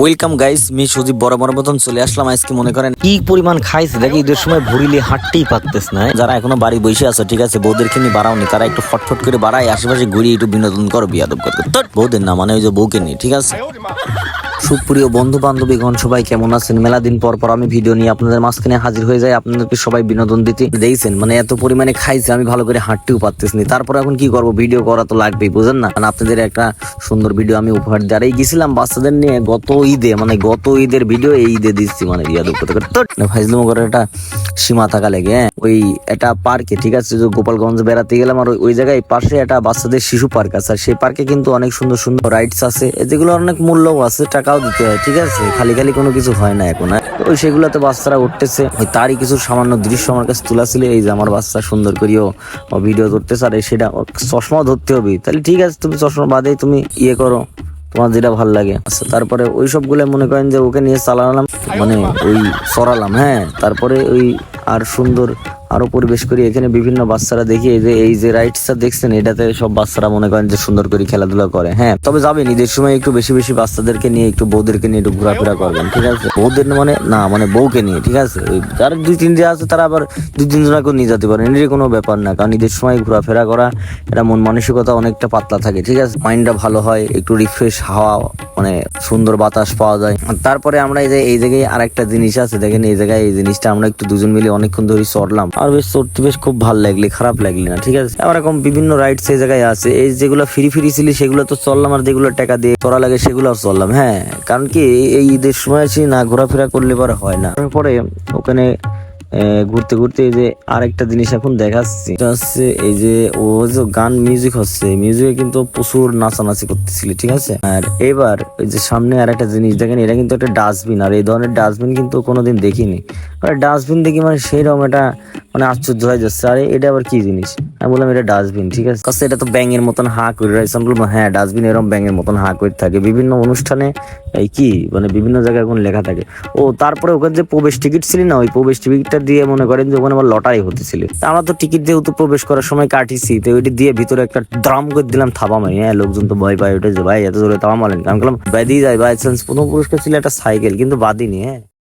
Welcome guys me Sudip বড় বড় মতন চলে আসলাম। আজকে মনে করেন কি পরিমাণ খাইছে, দেখি ঈদের সময় ভরিলে হাঁটতেই পারতেছ না। যারা এখনও বাড়ি বসে আছে, ঠিক আছে, বউদেরকে নিয়ে বাড়াওনি, তারা একটু ফটফট করে বাড়ায়, আশেপাশে ঘুরিয়ে একটু বিনোদন করো, বিয়াদব করতে বউদের না মানে ওই যে বউকে নিয়ে, ঠিক আছে? সুপ্রিয় বন্ধু বান্ধবীগণ সবাই কেমন আছেন? মেলা দিন পর পর আমি ভিডিও নিয়ে আপনাদের মাঝখানে হাজির হয়ে যাই। আপনাদেরকে সবাই বিনোদন দিতে দিয়েছেন মানে এত পরিমাণে খাইছে, আমি ভালো করে হাঁটতেও পারতেছি তারপর এখন কি করব? ভিডিও করা তো লাগবেই, বুঝেন না? কারণ আপনাদের একটা সুন্দর ভিডিও আমি উপহার দিয়ে আর গেছিলাম বাচ্চাদের নিয়ে গত ঈদে মানে গত ঈদের ভিডিও এই ঈদে দিচ্ছি মানে করতে করতে তোর একটা সীমা থাকা লেগে হ্যাঁ? ওই একটা পার্কে, ঠিক আছে? যে গোপালগঞ্জ বেড়াতে গেলাম আর ওই- জায়গায় পাশে একটা বাচ্চাদের শিশু পার্ক আছে। আর সেই পার্কে কিন্তু অনেক সুন্দর সুন্দর রাইডস আছে। যেগুলো অনেক মূল্যও আছে টাকাও দিতে হয়, ঠিক আছে? খালি খালি কোনো কিছু হয় না এখন হ্যাঁ। তো সেগুলোতে বাচ্চারা উঠতেছে। ওই তারই কিছু সামান্য দৃশ্য আমার কাছে তোলা ছিল, এই যে আমার বাচ্চা সুন্দর করেও ভিডিও ধরতেছে আর সেটা চশমা ধরতে হবে। তাহলে ঠিক আছে, তুমি চশমা বাদেই তুমি ইয়ে করো, তোমার যেটা ভালো লাগে। আচ্ছা তারপরে ওই সবগুলো মনে করেন যে ওকে নিয়ে চালালাম মানে ওই সরালাম হ্যাঁ? তারপরে ওই আর সুন্দর আরও পরিবেশ করি। এখানে বিভিন্ন বাচ্চারা দেখি এই যে এই যে রাইডসটা দেখছেন, এটাতে সব বাচ্চারা মনে করেন যে সুন্দর করে খেলাধুলা করে হ্যাঁ। তবে যাবেন ঈদের সময় একটু বেশি বেশি বাচ্চাদেরকে নিয়ে, একটু বউদেরকে নিয়ে একটু ঘোরাফেরা করবেন, ঠিক আছে? বউদের মানে না মানে বউকে নিয়ে, ঠিক আছে? যার দুই তিনটে আছে, তারা আবার দুই, তিন জনকে নিয়ে যেতে পারেন এর কোনো ব্যাপার না। কারণ ঈদের সময় ঘোরাফেরা করা, এটা মন মানসিকতা অনেকটা পাতলা থাকে, ঠিক আছে? মাইন্ডটা ভালো হয়, একটু রিফ্রেশ হাওয়া মানে সুন্দর বাতাস পাওয়া যায়। তারপরে আমরা এই যে, এই জায়গায় আরেকটা জিনিস আছে, দেখেন এই জায়গায় এই জিনিসটা আমরা একটু দুজন মিলে অনেকক্ষণ ধরে চড়লাম। আর বেশ চড়তে বেশ খুব ভালো লাগলে, খারাপ লাগলি না, ঠিক আছে? আবার এরকম বিভিন্ন রাইডস এই জায়গায় আছে, এই যেগুলো ফ্রি ফ্রি ছিল সেগুলো তো চললাম আর যেগুলো টাকা দিয়ে চড়া লাগে সেগুলো চললাম হ্যাঁ? কারণ কি এই- এই ঈদের সময় আছি না, ঘোরাফেরা করলে পরে হয় না। তারপরে ওখানে ঘুরতে ঘুরতে এই যে আরেকটা জিনিস এখন দেখাচ্ছি। এটা হচ্ছে এই যে ও যে গান মিউজিক হচ্ছে মিউজিকে কিন্তু প্রচুর নাচানাচি করতেছিল, ঠিক আছে? আর এবার ওই যে সামনে আর একটা জিনিস দেখেন, এটা কিন্তু একটা ডাস্টবিন আর এই ধরনের ডাস্টবিন কিন্তু কোনোদিন দেখিনি। মানে ডাস্টবিন দেখি মানে সেই রকম এটা মানে আশ্চর্য হয়ে যাচ্ছে। আরে, এটা আবার কি জিনিস? আমি বললাম, এটা ডাস্টবিন ঠিক আছে? কাছে এটা তো ব্যাঙের মতন হা করে রয়েছে। আমি বললাম হ্যাঁ ডাস্টবিন এরকম ব্যাঙের মতন হা করে থাকে। বিভিন্ন অনুষ্ঠানে, এই কি মানে বিভিন্ন জায়গায় এখন লেখা থাকে। ও, তারপরে ওখানে যে প্রবেশ টিকিট ছিল না, ওই প্রবেশ টিকিটটা দিয়ে মনে করেন যে ওখানে আবার লটারি হতেছিল। তা আমরা তো টিকিট দিয়ে তো প্রবেশ করার সময় কাটিছি, তো ওইটি দিয়ে ভিতরে একটা ড্রাম করে দিলাম, থাবা মাই হ্যাঁ লোকজন তো ভয় পায় ওটা যে, ভাই, এত জোরে থাবা মারেন আমি বললাম দিয়ে যায় বাই চান্স প্রথম পুরস্কার ছিল একটা সাইকেল, কিন্তু বাদিনি হ্যাঁ।